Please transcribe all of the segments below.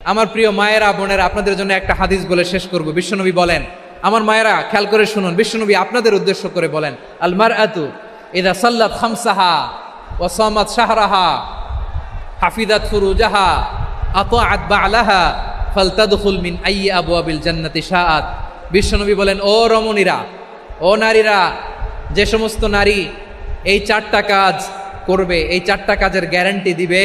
আমার প্রিয় মায়েরা, বোনেরা, আপনাদের জন্য একটা হাদিস বলে শেষ করব। বিশ্বনবী বলেন, আমার মায়েরা, খেয়াল করে শুনুন, বিশ্বনবী আপনাদের উদ্দেশ্য করে বলেন আলমার আতু এদা সাল্লাত খামসাহা ওয়াসামাত শাহরাহা হাফিদাত ফুরুজাহা, আতাআত বালাহা, ফালতাদখুল মিন আইয়ি আবওয়াবিল জান্নাতি শাআত। বিশ্বনবী বলেন, ও রমণীরা, ও নারীরা, যে সমস্ত নারী এই চারটা কাজ করবে, এই চারটা কাজের গ্যারান্টি দিবে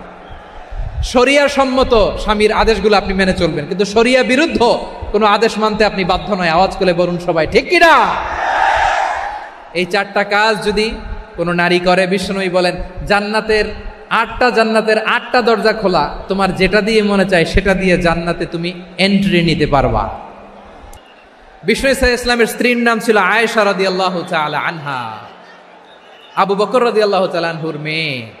শরিয়া সম্মত স্বামীর আদেশগুলো আপনি মেনে চলবেন। কিন্তু শরিয়া বিরুদ্ধ কোনো আদেশ মানতে আপনি বাধ্য নয়। আওয়াজ করে বলুন সবাই, ঠিক কিনা? এই চারটা কাজ যদি কোনো নারী করে, বিষ্ণুই বলেন, জান্নাতের আটটা জান্নাতের আটটা দরজা খোলা, তোমার যেটা দিয়ে মনে চায় সেটা দিয়ে জান্নাতে তুমি এন্ট্রি নিতে পারবা। বিষ্ণু ইসা ইসলামের স্ত্রীর নাম ছিল আয়েশা রদি আল্লাহ আনহা। আবু বকর রদি আল্লাহ আনহুর মেয়ে।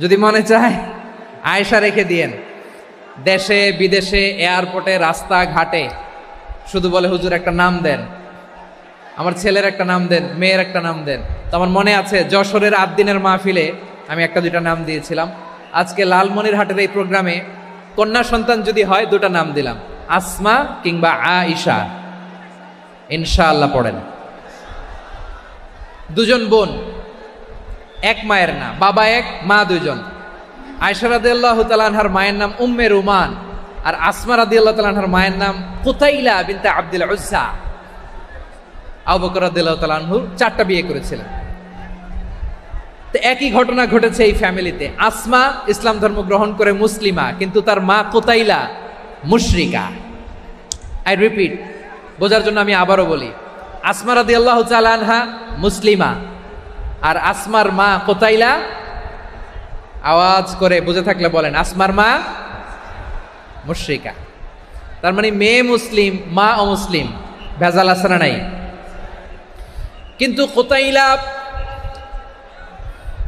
যদি মনে চায়, আয়েশা রেখে দিয়েন। দেশে, বিদেশে, এয়ারপোর্টে, রাস্তাঘাটে, শুধু বলে, হুজুর, একটা নাম দেন। আমার ছেলের একটা নাম দেন, মেয়ের একটা নাম দেন। তো আমার মনে আছে, যশোরের আট দিনের মাহফিলে আমি একটা দুইটা নাম দিয়েছিলাম। আজকে লালমনির হাটের এই প্রোগ্রামে কন্যা সন্তান যদি হয়, দুটা নাম দিলাম। আসমা কিংবা আইসা ইনশাআল্লাহ পড়েন। দুজন বোন। এক মায়ের না বাবা এক, মা দুজন আল্লাহ তালানহার মায়ের নাম উম্মে রুমান, আর আসমা আল্লাহ তালানহার মায়ের নাম কুতাইলা বিনতে আব্দুল উজ্জা। আবু বকর চারটা বিয়ে করেছিলেন। তো একই ঘটনা ঘটেছে এই ফ্যামিলিতে। আসমা ইসলাম ধর্ম গ্রহণ করে মুসলিমা, কিন্তু তার মা কোতাইলা মুশরিকা। আই রিপিট বোঝার জন্য আমি আবারও বলি, আসমা রাদিয়াল্লাহু তাআলা আনহা মুসলিমা। আর আসমার মা কোতাইলা আওয়াজ করে বুঝে থাকলে বলেন, আসমার মা মুশরিকা। তার মানে মেয়ে মুসলিম, মা অমুসলিম, ভেজাল আসরা নাই? কিন্তু কোতাইলা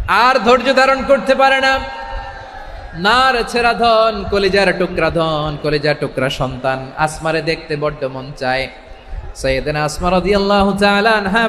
আর ধৈর্য ধারণ করতে পারে না। নার ছেড়া ধন, কলিজার টুকরা ধন, কলিজার টুকরা সন্তান। আসমারে দেখতে বড্ড মন চায়। সৈয়দিন আসমা রাদিয়াল্লাহু তাআলা আনহা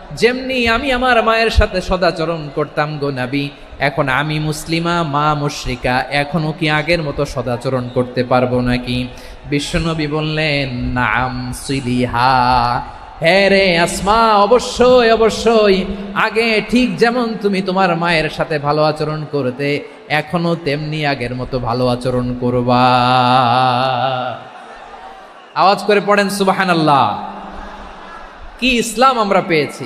যেমনি আমি আমার মায়ের সাথে সদাচরণ করতাম গো নাবি, এখন আমি মুসলিমা, মা মুশরিকা এখনও কি আগের মতো সদাচরণ করতে পারব নাকি? বিশ্বনবী বললেন, নাম সিলিহা। হ্যাঁ রে আসমা, অবশ্যই অবশ্যই। আগে ঠিক যেমন তুমি তোমার মায়ের সাথে ভালো আচরণ করতে, এখনও তেমনি আগের মতো ভালো আচরণ করবা। আওয়াজ করে পড়েন সুবাহান আল্লাহ কি ইসলাম আমরা পেয়েছি।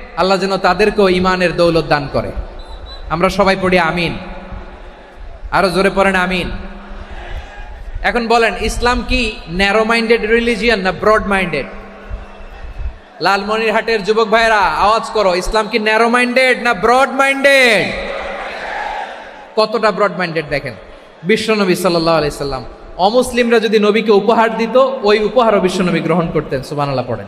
আল্লাহ যেন তাদেরকেও ইমানের দৌলত দান করে। আমরা সবাই পড়ি আমিন। আরও জোরে পড়েন আমিন। এখন বলেন, ইসলাম কি ন্যারো মাইন্ডেড রিলিজিয়ান না ব্রড মাইন্ডেড লালমনিরহাটের যুবক ভাইরা আওয়াজ করো, ইসলাম কি ন্যারো মাইন্ডেড না ব্রড মাইন্ডেড কতটা ব্রড মাইন্ডেড দেখেন? বিশ্বনবী সাল্লাহ সাল্লাম, অমুসলিমরা যদি নবীকে উপহার দিত, ওই উপহারও বিশ্বনবী গ্রহণ করতেন সুবানাল্লাহ পড়েন।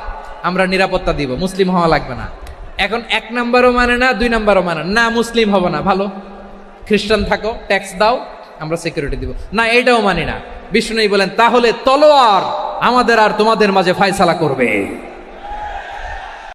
আমরা নিরাপত্তা দিব, মুসলিম হওয়া লাগবে না। এখন এক নাম্বারও মানে না, দুই নাম্বারও মানে না। মুসলিম হব না, ভালো। খ্রিস্টান থাকো ট্যাক্স দাও, আমরা সিকিউরিটি দিব। না এটাও মানি না। বিষ্ণু বলেন, তাহলে তলোয়ার আমাদের আর তোমাদের মাঝে ফায়সালা করবে।